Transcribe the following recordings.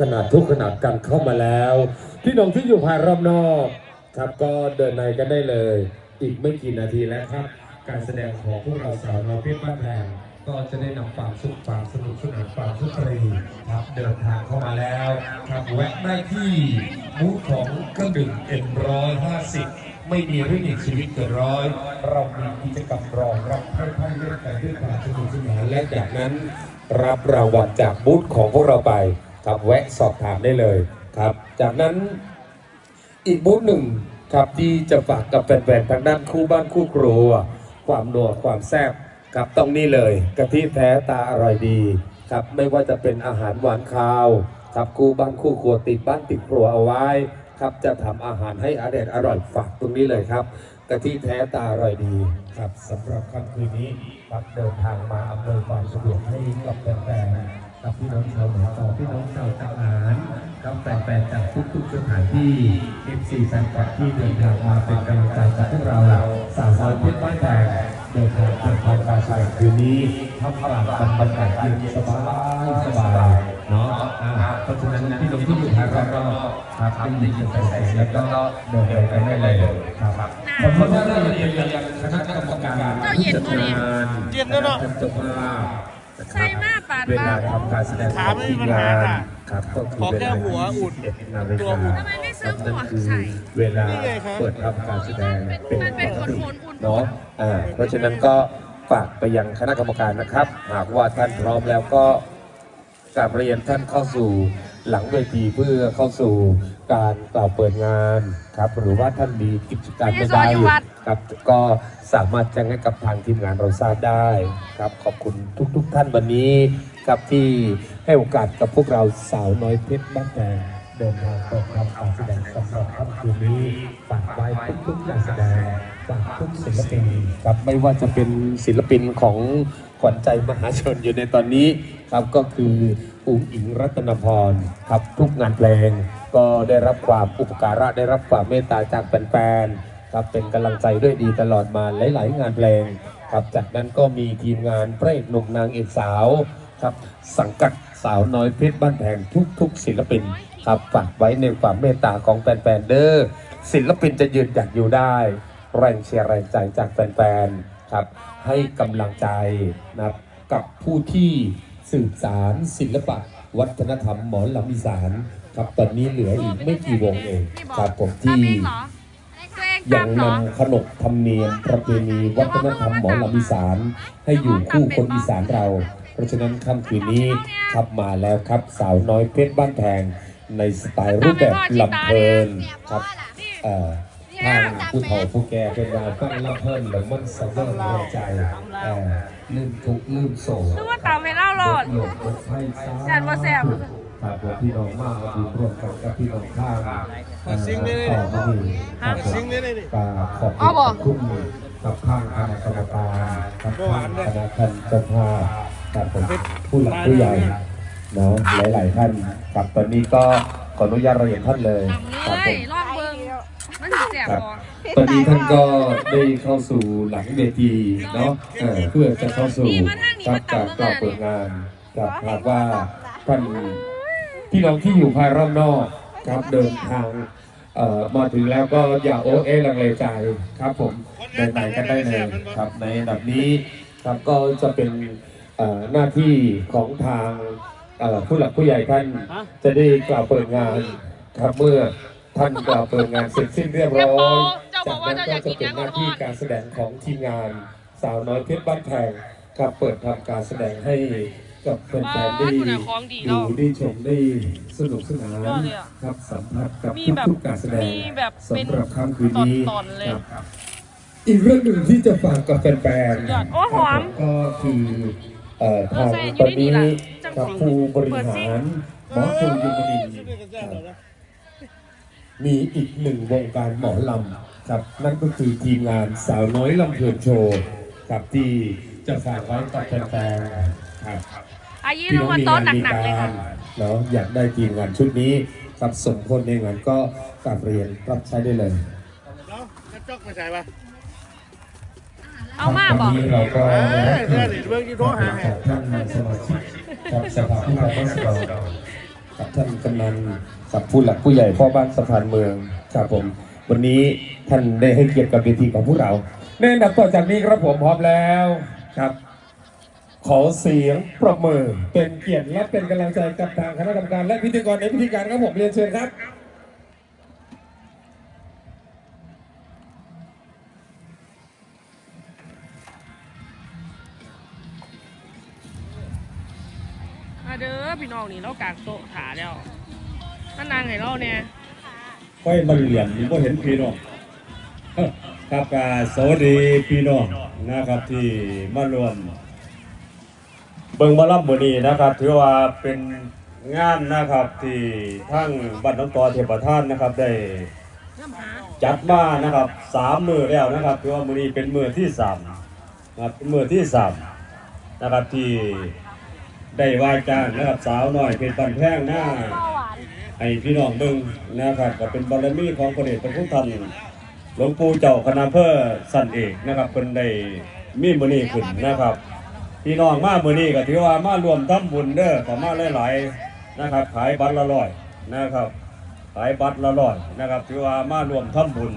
ขนาดทุกขนาดกันเข้ามาแล้ว พี่น้องที่อยู่ภายรอบนอก ครับก็เดินในกันได้เลย อีกไม่กี่นาทีแล้วครับ การแสดงของพวกเราสาวน้อยเพชรบ้านแพงก็จะได้นำความสุขความสนุกสนานความสุขรีครับเดินทางเข้ามาแล้วครับแวะได้ที่บูธของเครื่องดื่มเอ็มร้อยห้าสิบไม่มีเรื่องอีกชีวิตเกินร้อย เรามีกิจกรรมรองรับให้ท่านเล่นกันด้วยความสนุกสนานและจากนั้น รับรางวัลจากบูธของพวกเราไป ครับแวะสอบถามได้เลยครับ จากนั้นอีกบูธหนึ่งครับที่จะฝากกับแฟนๆทางด้านคู่บ้านคู่ครัว ความนัวความแซ่บครับต้องนี่เลยกะทิแท้ตาอร่อยดีครับไม่ว่าจะเป็นอาหารหวานคาวครับคู่บ้านคู่ครัวติดบ้านติดครัวเอาไว้ครับจะทำอาหารให้อร่อยอร่อยฝากตรงนี้เลยครับกะทิแท้ตาอร่อยดีครับสำหรับค่ำคืนนี้ครับเดินทางมาอำนวยความสะดวกให้กับแฟนๆ กับพี่น้องชาวหนองต่อพี่น้องชาวทหารกับแฟนๆจากทุกๆสถานที่ FC แฟนคลับที่เดินทางมาเป็นกำลังใจกับพวกเราสาวน้อยเพชรบ้านแพงเดินทางเดินทางการแสดงคืนนี้ท่ามกลางบรรยากาศเย็นสบายสบายเนาะอ่าเพราะฉะนั้นพี่น้องที่อยู่ทางรอบๆครับได้ยินเสียงแสงแล้วก็เดินไปกันได้เลยครับขอบคุณท่านที่เรียนยังคณะกรรมการผู้จัดงานเย็นแล้วเนอะท่านเจ้าภาพ ใช่มากปาดเวลาบ้างทำการแสดงขาไม่มีปัญงาหานค่ะครับก็คือขอแค่หัวอุ่น11นาฬิตัวกาอุ่นทำไมไม่ซื้อหัวนั่นคือใส่เวลานี่ไงครับเปิดทำการแสดงมันเป็นคนๆอุ่นๆเนาะอ่าเพราะฉะนั้นก็ฝากไปยังคณะกรรมการนะครับ หากว่าท่านพร้อมแล้วก็กราบเรียนท่านเข้าสู่ หลังเวทีเพื่อเข้าสู่การกล่าวเปิดงานครับ หรือว่าท่านมีกิจการไม่ใดใช่ซอยอยู่วัดๆครับก็สามารถแจ้งให้กับทางทีมงานเราทราบได้ครับขอบคุณทุก ๆ ท่านวันนี้ครับที่ให้โอกาสกับพวกเราสาวน้อยเพชรบ้านแพงเดินทางเปิดทำการแสดงสำหรับค่ำคืนนี้ฝากไว้ทุกๆการแสดงฝากทุกศิลปินครับไม่ว่าจะเป็นศิลปินของ ขวัญใจมหาชนอยู่ในตอนนี้ครับก็คืออุ๋งอิงรัตนพรครับทุกงานเพลง ก็ได้รับความอุปการะได้รับความเมตตาจากแฟนๆครับเป็นกำลังใจด้วยดีตลอดมาหลาย ๆ งานเพลงครับจากนั้นก็มีทีมงานพระเอกหนุ่มนางเอกสาวครับสังกัดสาวน้อยเพชรบ้านแพงทุกๆ ศิลปินครับฝากไว้ในความเมตตาของแฟนๆเด้อศิลปินจะยืนหยัดอยู่ได้ แรงเชียร์แรงใจจากแฟนๆ ครับ ให้กำลังใจนะครับกับผู้ที่สืบสารศิลปะ วัฒนธรรมหมอลำอีสานครับตอนนี้เหลืออีกไม่กี่วงเองครับผมที่ยังนำขนบธรรมเนียมประเพณีวัฒนธรรมหมอลำอีสาน ให้อยู่คู่คนอีสานเรา เพราะฉะนั้นค่ำคืนนี้ครับมาแล้วครับสาวน้อยเพชรบ้านแพงในสไตล์รูปแบบลำเพลินครับเอ่อ ทางผู้เฒ่าผู้แก่เป็นว่าฟังลำเพลินหรือมันสะเริงหัวใจเอ่ลืมทุกข์ลืมโศกนึกว่าตามไม่เล่าหลอดหลบหลบให้ซ้ายจัดว่าแซ่บครับพี่น้องมากดูร่วมกันกับพี่น้องข้างขอซิงค์ได้เลยต่นี่ครับผมซิงค์ได้เลยนี่กราขอบคุณทุกกับข้างคณะกรรมการกับข้างคณะท่านเจ้าภาพกับผมผู้หลักผู้ใหญ่เนาะหลาย ๆ ท่านครับตอนนี้ก็ขออนุญาตเรียนท่านเลยครับผม อบเบิงมันสิแสบครับบ่ตอนนี้ท่านก็ได้เข้าสู่หลังเวทีเนาะเออเพื่อจะเข้าสู่รับการกล่าวเปิดงานกับหากว่าท่านพี่น้องที่อยู่ภายรอบนอกครับเดินทางเอ่อมาถึงแล้วก็อย่าโอเอลังเลใจครับผมเดินไหนกันได้เลยครับในอันดับนี้ครับก็จะเป็นเอ่อหน้าที่ของทางเอ่อผู้หลักผู้ใหญ่ท่านจะได้กล่าวเปิดงานครับเมื่อ ท่านกล่าวเปิดงานเสร็จสิ้นเรียบร้อยจากนั้นก็จะเป็นหน้าที่การแสดงของทีมงานสาวน้อยเพชรบ้านแพงครับเปิดทำการแสดงให้กับแฟนๆได้ดูได้ชมได้สนุกสนานครับสัมผัสกับมีแบบทุกๆการแสดงมีแบบเป็นสำหรับค่ำคืนนี้ตอนๆเลยครับอีกเรื่องหนึ่งที่จะฝากกับแฟนยอดโอ้หอมก็คือเอ่อทางเออใส่อยู่ตอนดีนี้ๆล่ะกับผู้บริหารหมอจูยุมณีครับ มีอีกหนึ่งวงการหมอลำครับ นั่นก็คือทีมงานสาวน้อยลำเพลินโชว์ครับที่จะฝากไว้กับแฟนๆครับอายุลงมาโต๊ะหนักๆเลยค่ะเนาะอยากได้ทีมงานชุดนี้ครับสมพลในงานก็กลับเรียนรับใช้ได้เลยแล้วกระจกมาใส่ปะเอามาตบออนกนี้เราก็เออเดี๋ยวเดี๋ยวเบิ่งที่โทรหาให้ท่านสมาชิกครับสภาผู้แทนราษฎรค กับท่านกำนันกับผู้หลักผู้ใหญ่พ่อบ้านสะพานเมืองครับผม วันนี้ท่านได้ให้เกียรติกับเวทีของพวกเราในอันดับต่อจากนี้ครับผมพร้อมแล้วครับ ขอเสียงปรบมือเป็นเกียรติและเป็นกำลังใจกับทางคณะกรรมการและพิธีกรในพิธีการครับผมเรียนเชิญครับ พี่น้องนี่เรากางโต๊ะถาแล้วนั่นนางไงเราเนี่ยค่อยมาเหลี่ยมนี่บ่เห็นพี่น้องครับกาสวัสดีพี่น้องนะครับที่มารวม เบิ่งมาลับมื้อนี้นะครับ ถือว่าเป็นงานนะครับที่ทั้งบ้านน้องตอเทพท่านนะครับได้จัดมานะครับสามมือแล้วนะครับถือว่ามือนี้เป็นมือที่สามนะครับเป็นมือที่สามนะครับที่ ได้ว่าจ้างนะครับสาวหน้อยเป็นปันแพงหน้าให้พี่น้องเบิ่งนะครับก็เป็นบารมีของพระเดชพระคุณท่านหลวงปู่เจ้าคณะอำเภอสันเอกนะครับเพิ่นได้มีมือนี้ขึ้นนะครับพี่น้องมามือนี้ก็ถือว่ามารวมทำบุญเด้อก็มาหลายๆนะครับขายบัตรละร้อยนะครับขายบัตรละร้อยนะครับถือว่ามารวมทำบุญ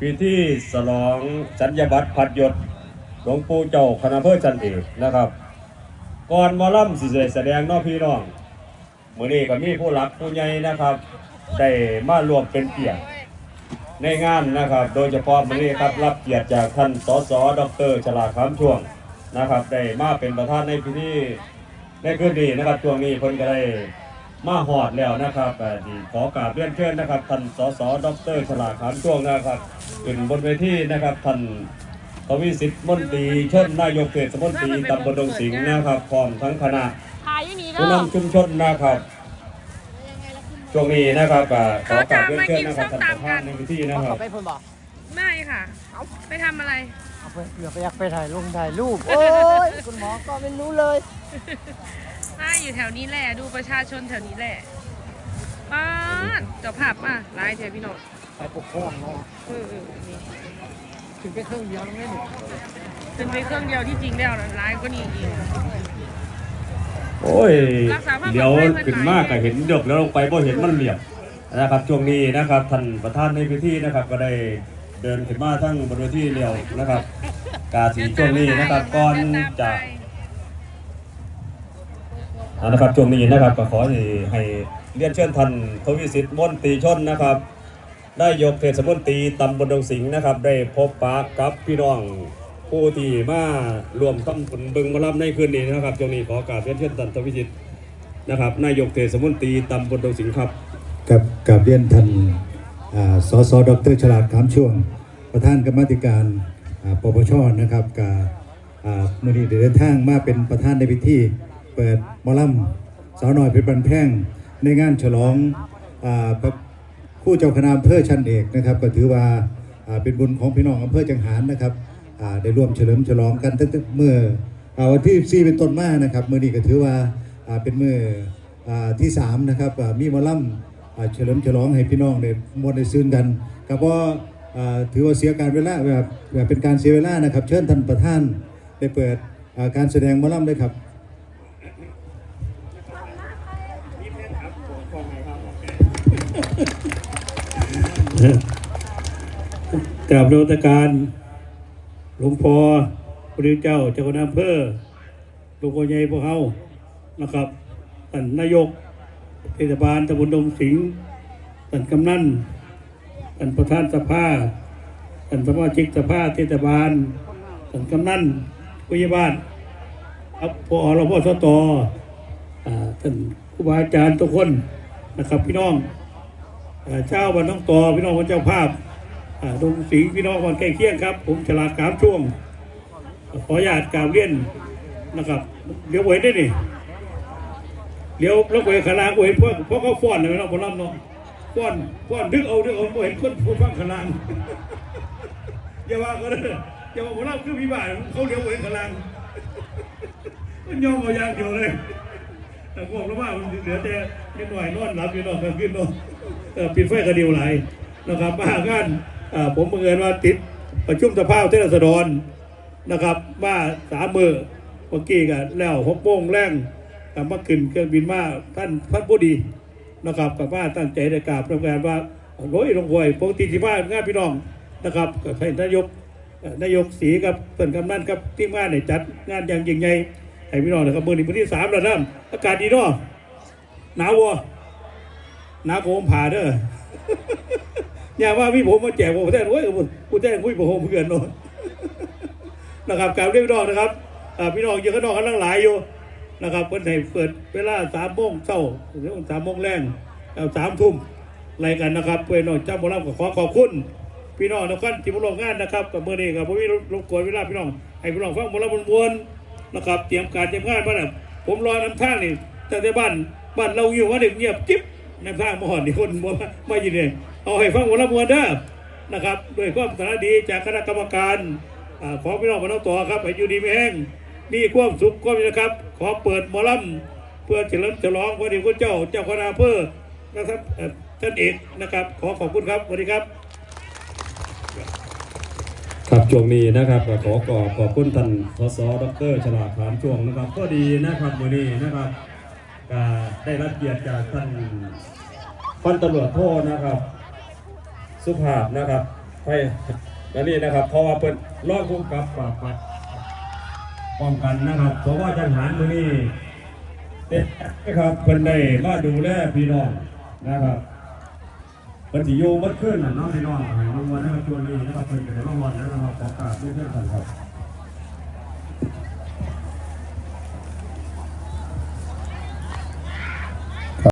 พิธีฉลองสัญญาบัตรพัดยศหลวงปู่เจ้าคณะอำเภอสันเอกนะครับ ก่อนมอลำสิได้แสดงนอพี่น้องมือนี้ก็มีผู้หลักผู้ใหญ่นะครับได้มารวมเป็นเกียรติในงานนะครับ โดยเฉพาะมือนี้ครับรับเกียรติจากท่านสสดรฉลาดคำช่วงนะครับได้มาเป็นประธานในพิธีในคืนนี้นะครับช่วงนี้เพิ่นก็ได้มาหอดแล้วนะครับอ่าที่ขอกราบเรียนเชิญนะครับท่านสสดรฉลาดคำช่วงนะครับขึ้นบนเวทีนะครับท่าน ทวีสิทธิ์มนตรีเชิญนายกเทศมนตรีตำบลดงสิงห์นะครับพร้อมทั้งคณะถ่ายอยู่นี่เด้ผู้นำชุมชนนะครับช่วงนี้นะครับก็ขอกราบเรียนเชิญนะครับท่านประธานในพิธีนะครับไปพุ่นบอกไม่ค่ะไปทำอะไรเอาไปเผื่อไปอยากไปถ่ายลงถ่ายรูปโอ้ยคุณหมอก็ไม่รู้เลยไม่อยู่แถวนี้แหละดูประชาชนแถวนี้แหละป้าจ้าภาพมาหลายเถอะพี่น้องไปปกครองเนาะ ถึงแค่เครื่องเดียวแล้วไม่หนึ่งเป็นไปเครื่องเดียวที่จริงแล้วนะหลายก็นี่อีกโอ้ยรักษาความปลอดภัยเดี๋ยวขึ้นมากก็เห็นเดือบแล้วลงไปบ่เห็นมันเหลี่ยมนะครับช่วงนี้นะครับท่านประธานในพิธีนะครับ ก็ได้เดินขึ้นมาทั้งบนเวทีเดียวนะครับ กาสีช่วงนี้นะครับก่อนจะเอานะครับช่วงนี้นะครับก็ขอให้ให้เรียนเชิญท่านทวีสิทธิ์มนตรีชนนะครับ ได้ยกเทศมนตรีตำบลดงสิงห์นะครับ ได้พบปะกับพี่น้องผู้ที่มารวมทำบุญบึงมารับในคืนนี้นะครับช่วงนี้ขอกราบเรียนเชิญท่านทวีสิทธิ์นะครับนายกเทศมนตรีตำบลดงสิงห์ครับกับกับเรียนท่านอ่าสสดรฉลาดขามช่วง ประธานกรรมธิการอ่าปปชนะครับกับอ่ามือนี้เดินทางมาเป็นประธานในพิธีเปิดมอลำสาวน้อยเพชรบันแพงในงานฉลอง อ่าพระผู้เจ้าคณะอำเภอชันเอกนะครับ ก็ถือว่าเป็นบุญของพี่น้องอำเภอจังหารนะครับได้ร่วมเฉลิมฉลองกันตั้งแต่เมื่ออวันที่ 4 เป็นต้นมานะครับเมื่อนี้ก็ถือว่าเป็นเมืออที่สามนะครับมีมอลำอ่าเฉลิมฉลองให้พี่น้องได้มวลได้ซื่นกันก็บ่อ่าถือว่าเสียการเวลาแบบแบบเป็นการเสียเวลานะครับ เชิญท่านประธานได้เปิดการแสดงมอลำเลยครับ กราบนมัสการหลวงพ่อพระเจ้าเจ้าคณะอำเภอหลวงพ่อใหญ่พวกเฮานะครับท่านนายกเทศบาลตำบลดงสิงห์ท่านกำนันท่านประธานสภาท่านสมาชิกสภาเทศบาลท่านกำนันผู้ใหญ่บ้านครับพอรพสตอ่าท่านครูบาอาจารย์ทุกคนนะครับพี่น้อง เจ้าวันน้องต่อพี่น้องวันเจ้าภาพดงสิงห์พี่น้องวันใกล้เคียงครับ ผมฉลาดกามช่วง ขออนุญาตกล่าวเรียนนะครับเลี้ยวไว้ได้นี่เลี้ยวแล้วไปขางลางเห็นพวกพวกเขาฟ้อนเลยเนาะผมรับเนาะฟ้อนฟ้อนดึกเอาดึกเอาเห็นคนผู้ฟังขลางอย่าว่าก็เลยอย่าว่าผมรับคือพี่บ้านเขาเลี้ยวไว้ขางลางมันยอมเอาอย่างเดียวเลย แต่พวกเราว่ามันเหลือแต่นิดหน่อยนอนหลับอยู่เนอนกลางคืนนาะเออปิดไฟกระเดียวไหลนะครับมาหางานผมบังเอิญว่าติดประชุมสภาเทศดรนะครับมาสามมือเมื่อกี้กันแล้วหกโมงแรงกับมาขึ้นเครื่องบินมาท่านท่านผู้ดีนะครับกับว่าตั้งใจในกราบทำงานว่าโอ้ยลงพ่อปกติที่บ้านงานพี่น้องนะครับกับท่านนายกนายกศรีกับเปิ่นกำนันกับทีมงานเนี่ยจัดงานอย่างยิ่งใหญ่ ให้พี่น้องนะครับมือนี้วันที่สามแล้วนะอากาศดีเนาะหนาววะหนาวโกมผ่าเด้ออย่าว่าพี่ผมมาแจกผมแท้โอ้ยกูแจ้งคุยผมเพื่อนเนาะนะครับการเรียกพี่น้องนะครับพี่น้องอยู่ข้างนอกกำลังหลายอยู่นะครับเพิ่นให้เปิดเวลาสามโมงเช้าหรือสามโมงแรงเอาสามทุ่มอะไล่กันนะครับเพื่อนน้องจ้าบอลก็ขอขอบคุณพี่น้องทุกท่านที่มาร่วมงานนะครับกับเมื่อนี้กับผมมีรบกวนเวลาพี่น้องให้พี่น้องฟังบอลบนวนๆ นะครับเตรียมการเตรียมงานมาแล้วผมรอนำทานี่แต่บ้านบ้านเราอยู่ว่าเด็กเงียบจิ๊บนำทางมหอนนี่คนมามาอยู่เนี่ยเอาให้ฟังบอลบวนเด้อนะครับด้วยความสารดีจากคณะกรรมการอของพี่น้องมาน้องต่อครับให้อยู่ดีไม่แห้งมีความสุขก็มีนะครับ ขอเปิดมอลำเพื่อเฉลิมฉลองวันเดียวคุณเจ้าเจ้าคณะอำเภอนะครับท่านเอกนะครับ ขอขอบคุณครับสวัสดีครับ ช่วงนี้นะครับขอขอบขอบคุณท่านสสดรฉลาดถามช่วงนะครับ ก็ดีนะครับวันนี้นะครับได้รับเกียรติจากท่านพันตำรวจโทนะครับ สุภาพนะครับให้และนี่นะครับเพราะว่าเป็นรอบคุ้มกับปราบปรามป้องกันนะครับเพราะว่าจังหารมือนี้เด็ดนะครับเป็นได้มาดูแลพี่น้องนะครับ เป็นสิโยมัดขึ้นน่ะเน้องพี่น้องให้รางวัลนะครับช่วงนี้นะครับเป็นเป็นรางวัลนะครับขอกราบด้วยเช่นกันครับ